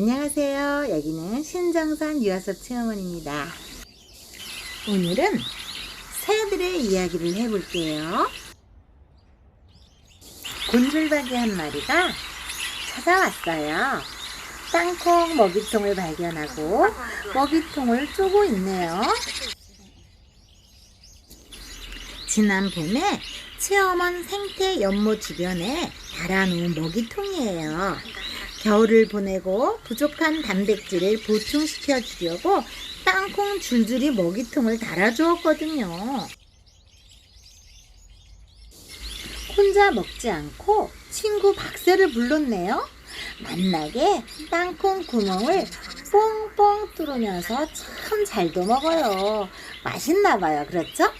안녕하세요. 여기는 신정산 유아섭 체험원입니다. 오늘은 새들의 이야기를 해볼게요. 곤줄박이 한 마리가 찾아왔어요. 땅콩 먹이통을 발견하고 먹이통을 쪼고 있네요. 지난 봄에 체험원 생태 연못 주변에 달아놓은 먹이통이에요. 겨울을 보내고 부족한 단백질을 보충시켜 주려고 땅콩 줄줄이 먹이통을 달아주었거든요. 혼자 먹지 않고 친구 박새를 불렀네요. 만나게 땅콩 구멍을 뽕뽕 뚫으면서 참 잘도 먹어요. 맛있나 봐요. 그렇죠?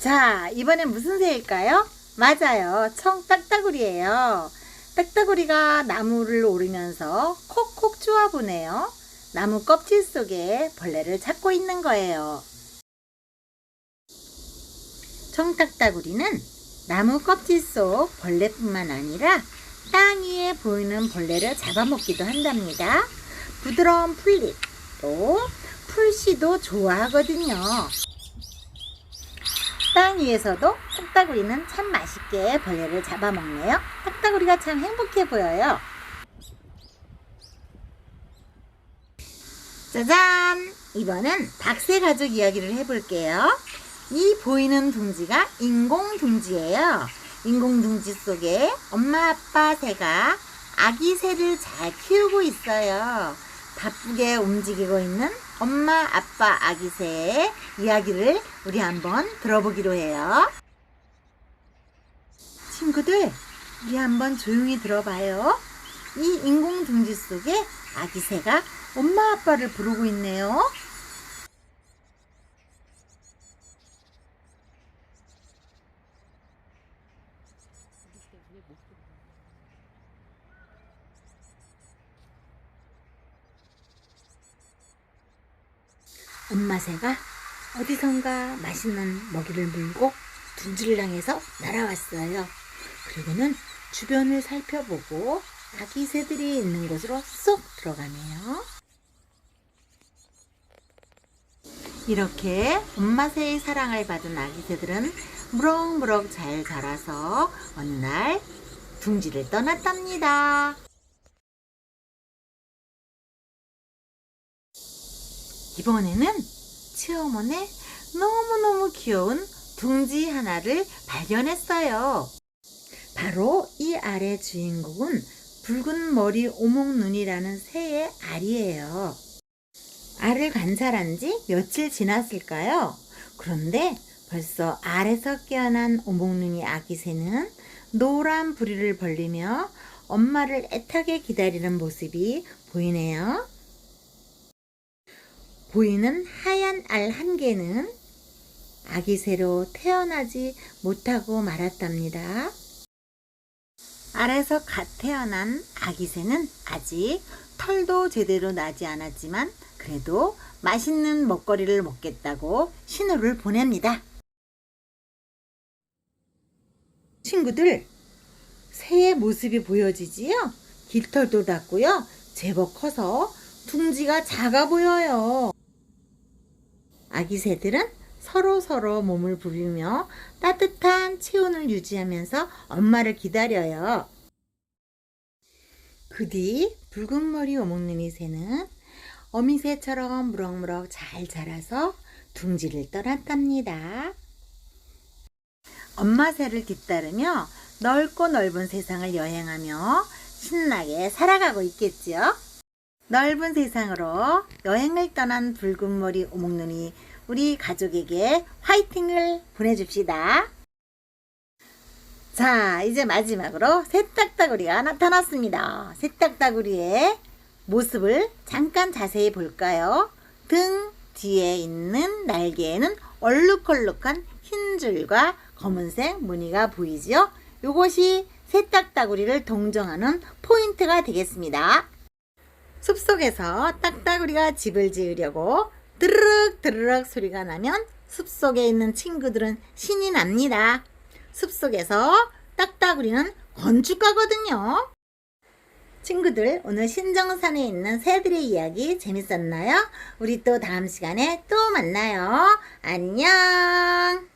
자, 이번엔 무슨 새일까요? 맞아요. 청딱따구리예요. 딱따구리가 나무를 오르면서 콕콕 쪼아보네요. 나무 껍질 속에 벌레를 찾고 있는 거예요. 청딱따구리는 나무 껍질 속 벌레뿐만 아니라 땅 위에 보이는 벌레를 잡아먹기도 한답니다. 부드러운 풀잎, 또 풀씨도 좋아하거든요. 땅 위에서도 딱따구리는 참 맛있게 벌레를 잡아먹네요. 딱따구리가 참 행복해 보여요. 짜잔! 이번엔 박새 가족 이야기를 해볼게요. 이 보이는 둥지가 인공 둥지예요. 인공 둥지 속에 엄마 아빠 새가 아기 새를 잘 키우고 있어요. 바쁘게 움직이고 있는 엄마 아빠 아기 새의 이야기를 우리 한번 들어보기로 해요. 친구들, 우리 한번 조용히 들어봐요. 이 인공 둥지 속에 아기 새가 엄마 아빠를 부르고 있네요. 엄마 새가 어디선가 맛있는 먹이를 물고 둥지를 향해서 날아왔어요. 그리고는 주변을 살펴보고 아기 새들이 있는 곳으로 쏙 들어가네요. 이렇게 엄마 새의 사랑을 받은 아기 새들은 무럭무럭 잘 자라서 어느 날 둥지를 떠났답니다. 이번에는 체험원에 너무너무 귀여운 둥지 하나를 발견했어요. 바로 이 알의 주인공은 붉은 머리 오목눈이라는 새의 알이에요. 알을 관찰한 지 며칠 지났을까요? 그런데 벌써 알에서 깨어난 오목눈이 아기 새는 노란 부리를 벌리며 엄마를 애타게 기다리는 모습이 보이네요. 보이는 하얀 알 한 개는 아기 새로 태어나지 못하고 말았답니다. 알에서 갓 태어난 아기 새는 아직 털도 제대로 나지 않았지만 그래도 맛있는 먹거리를 먹겠다고 신호를 보냅니다. 친구들, 새의 모습이 보여지지요? 깃털도 닿고요. 제법 커서 둥지가 작아 보여요. 아기 새들은 서로 서로 몸을 부비며 따뜻한 체온을 유지하면서 엄마를 기다려요. 그 뒤 붉은 머리 오목눈이 새는 어미새처럼 무럭무럭 잘 자라서 둥지를 떠났답니다. 엄마 새를 뒤따르며 넓고 넓은 세상을 여행하며 신나게 살아가고 있겠지요. 넓은 세상으로 여행을 떠난 붉은 머리 오목눈이 우리 가족에게 화이팅을 보내줍시다. 자, 이제 마지막으로 새딱따구리가 나타났습니다. 새딱따구리의 모습을 잠깐 자세히 볼까요? 등 뒤에 있는 날개에는 얼룩덜룩한 흰 줄과 검은색 무늬가 보이지요? 이것이 새딱따구리를 동정하는 포인트가 되겠습니다. 숲속에서 딱따구리가 집을 지으려고 드르륵 드르륵 소리가 나면 숲속에 있는 친구들은 신이 납니다. 숲속에서 딱따구리는 건축가거든요. 친구들, 오늘 신정산에 있는 새들의 이야기 재밌었나요? 우리 또 다음 시간에 또 만나요. 안녕!